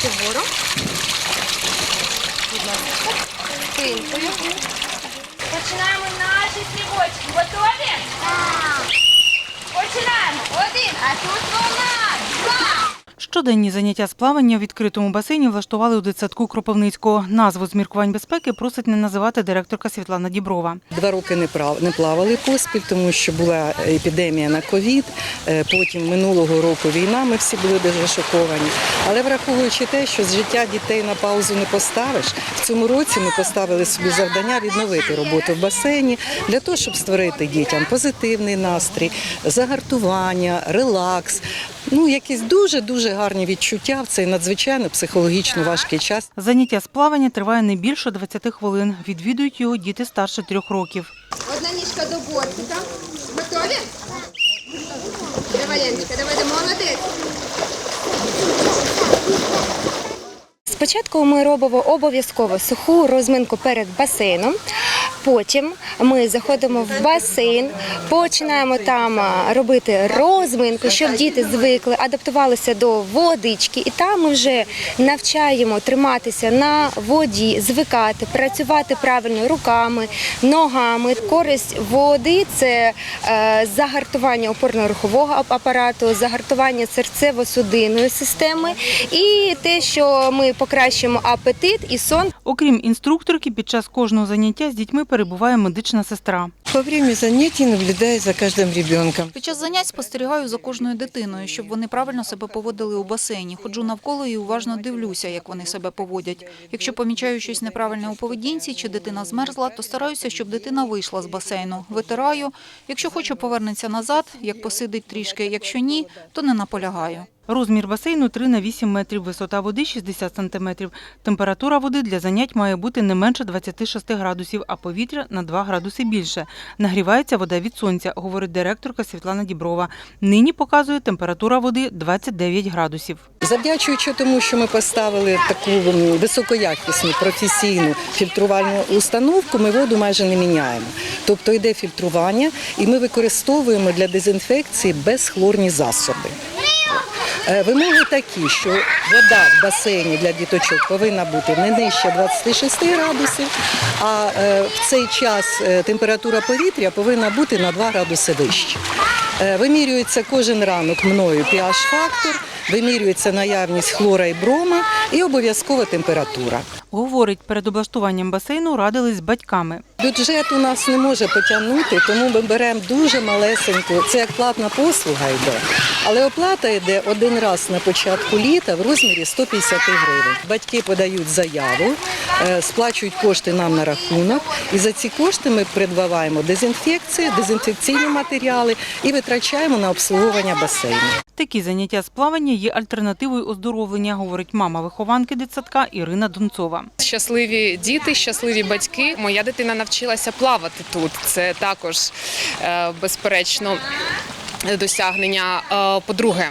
руки вгору. Будь ласка. Спинкою. Починаємо наші стрибочки. Готові? Починаємо. Один, а тут волна. Щоденні заняття з плавання у відкритому басейні влаштували у дитсадку Кропивницького. Назву з міркувань безпеки просить не називати директорка Світлана Діброва. Два роки не плавали поспіль, тому що була епідемія на ковід. е, Потім минулого року війна. Ми всі були дуже шоковані. Але враховуючи те, що з життя дітей на паузу не поставиш, в цьому році ми поставили собі завдання відновити роботу в басейні для того, щоб створити дітям позитивний настрій, загартування, релакс. Ну, якісь дуже дуже гарні відчуття в цей надзвичайно психологічно важкий час. Заняття з плавання триває не більше 20 хвилин. Відвідують його діти старше трьох років. Одна ніжка до бортика. Готові? Давай, Яночка, давай, давай, молодець. Спочатку ми робимо обов'язково суху розминку перед басейном. Потім ми заходимо в басейн, починаємо там робити розминку, щоб діти звикли, адаптувалися до водички, і там ми вже навчаємо триматися на воді, звикати, працювати правильно руками, ногами. Користь води це е, загартування опорно-рухового апарату, загартування серцево-судинної системи і те, що ми покращимо апетит і сон. Окрім інструкторки, під час кожного заняття з дітьми перебуває медична сестра. Во время занятий наблюдаю за каждым ребенком. Під час занять спостерігаю за кожною дитиною, щоб вони правильно себе поводили у басейні. Ходжу навколо і уважно дивлюся, як вони себе поводять. Якщо помічаю щось неправильне у поведінці чи дитина змерзла, то стараюся, щоб дитина вийшла з басейну. Витираю. Якщо хоче, повернеться назад, як посидить трішки. Якщо ні, то не наполягаю. Розмір басейну 3 на 8 метрів, висота води 60 сантиметрів. Температура води для занять має бути не менше 26 градусів, а повітря на 2 градуси більше. Нагрівається вода від сонця, говорить директорка Світлана Діброва. Нині показує температура води 29 градусів. Завдячуючи тому, що ми поставили таку високоякісну професійну фільтрувальну установку, ми воду майже не міняємо. Тобто йде фільтрування, і ми використовуємо для дезінфекції безхлорні засоби. Е, Вимоги такі, що вода в басейні для діточок повинна бути не нижче 26 градусів, а е, в цей час е, температура повітря повинна бути на 2 градуси вище. Вимірюється кожен ранок мною pH-фактор, вимірюється наявність хлора і брома і обов'язкова температура. Говорить, перед облаштуванням басейну радились з батьками. Бюджет у нас не може потягнути, тому ми беремо дуже малесеньку. Це як платна послуга йде. Але оплата йде один раз на початку літа в розмірі 150 гривень. Батьки подають заяву, е, сплачують кошти нам на рахунок, і за ці кошти ми придбаваємо дезінфекцію, дезінфекційні матеріали і витрачаємо на обслуговування басейну. Такі заняття з плавання є альтернативою оздоровлення, говорить мама вихованки дитсадка Ірина Донцова. Щасливі діти, щасливі батьки. Моя дитина навчилася плавати тут. Це також е, безперечно досягнення. Е, По-друге,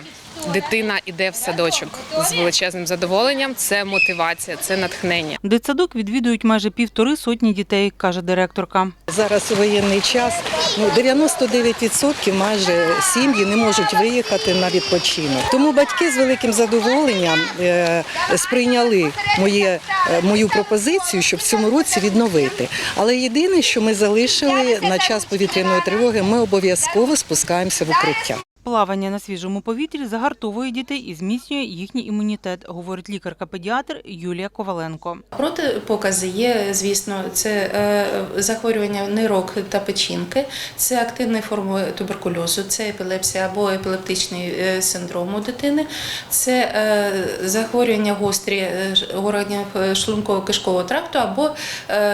дитина іде в садочок з величезним задоволенням. Це мотивація, це натхнення. Дитсадок відвідують майже півтори сотні дітей, каже директорка. Зараз воєнний час ну, 99% майже сім'ї не можуть виїхати на відпочинок. Тому батьки з великим задоволенням е, сприйняли моє, е, мою пропозицію, щоб в цьому році відновити. Але єдине, що ми залишили на час повітряної тривоги, ми обов'язково спускаємося в укриття. Плавання на свіжому повітрі загартовує дітей і зміцнює їхній імунітет, говорить лікарка-педіатр Юлія Коваленко. Протипокази є, звісно, це е, захворювання нирок та печінки, це активні форми туберкульозу, це епілепсія або епілептичний е, синдром у дитини, це е, захворювання гострі органів шлунково-кишкового тракту або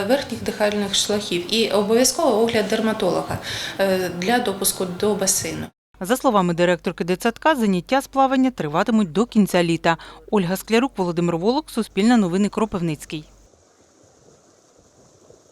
верхніх дихальних шляхів. І обов'язково огляд дерматолога для допуску до басейну. За словами директорки дитсадка, заняття з плавання триватимуть до кінця літа. Ольга Склярук, Володимир Волок, Суспільне новини Кропивницький.